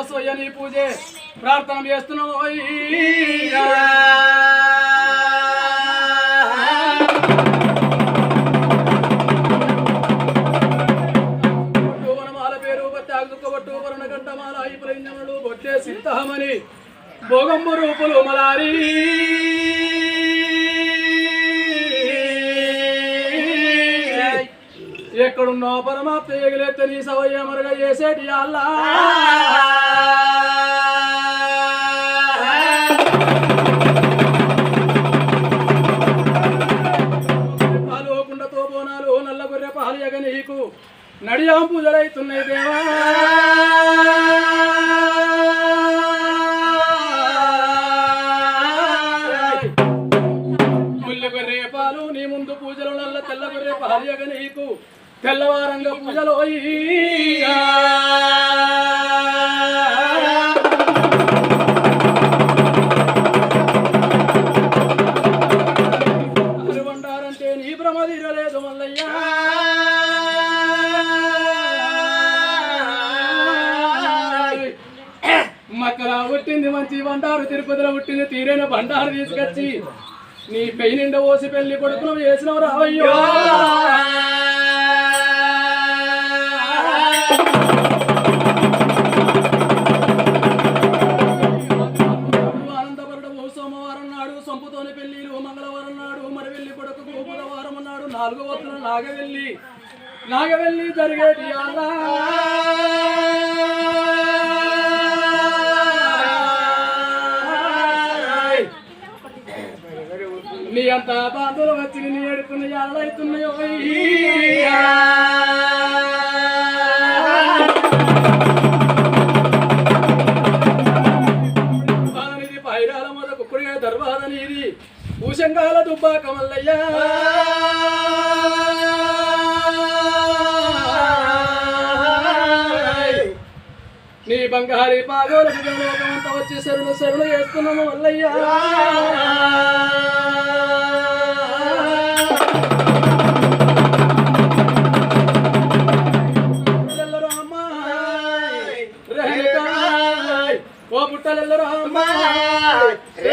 సిత్తారగించేటి పూజ నీ పూజే. ప్రార్థన చేస్తున్నాం పేరు బట్టి వరుణ బొట్టే సిద్ధమని భోగమ్మ రూపులు మలారి. ఎక్కడున్నో పరమాత్మ? ఎగిలెత్త నీ సవయ్య మరుగ చేసేటి అల్లా. నడియాం పూజలైతున్నాయి దేవా ముల్ల నీ ముందు పూజలు నల్ల తెల్ల గొర్రె భార్యగా నీకు తెల్లవారంగా పూజలు అయ్యా. మంచి బండారు తిరుపతిలో పుట్టింది తీరైన బండారు తీసుకొచ్చి నీ పెయి నిండా ఓసి పెళ్ళి కొడుకును చేసినవు రావయ్యో ఆనందపడము సోమవారం నాడు సొంపుతోని నీ అంత బాధలు వచ్చి నీ ఎడుకున్న ఎల్లైతున్నాయో పైరాల మొద కుక్కుడిగా దర్వాద నీది. భూషంగాల దుబ్బా కమల్లయ్యా. నీ బంగారి పాదోల లోకమంతా వచ్చి శరులు శరులు వేస్తున్నాము మల్లయ్యా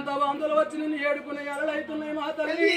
ఎంత బాంధులు వచ్చి నిన్ను ఏడుకునే ఎరలైతున్నాయి మా తల్లి.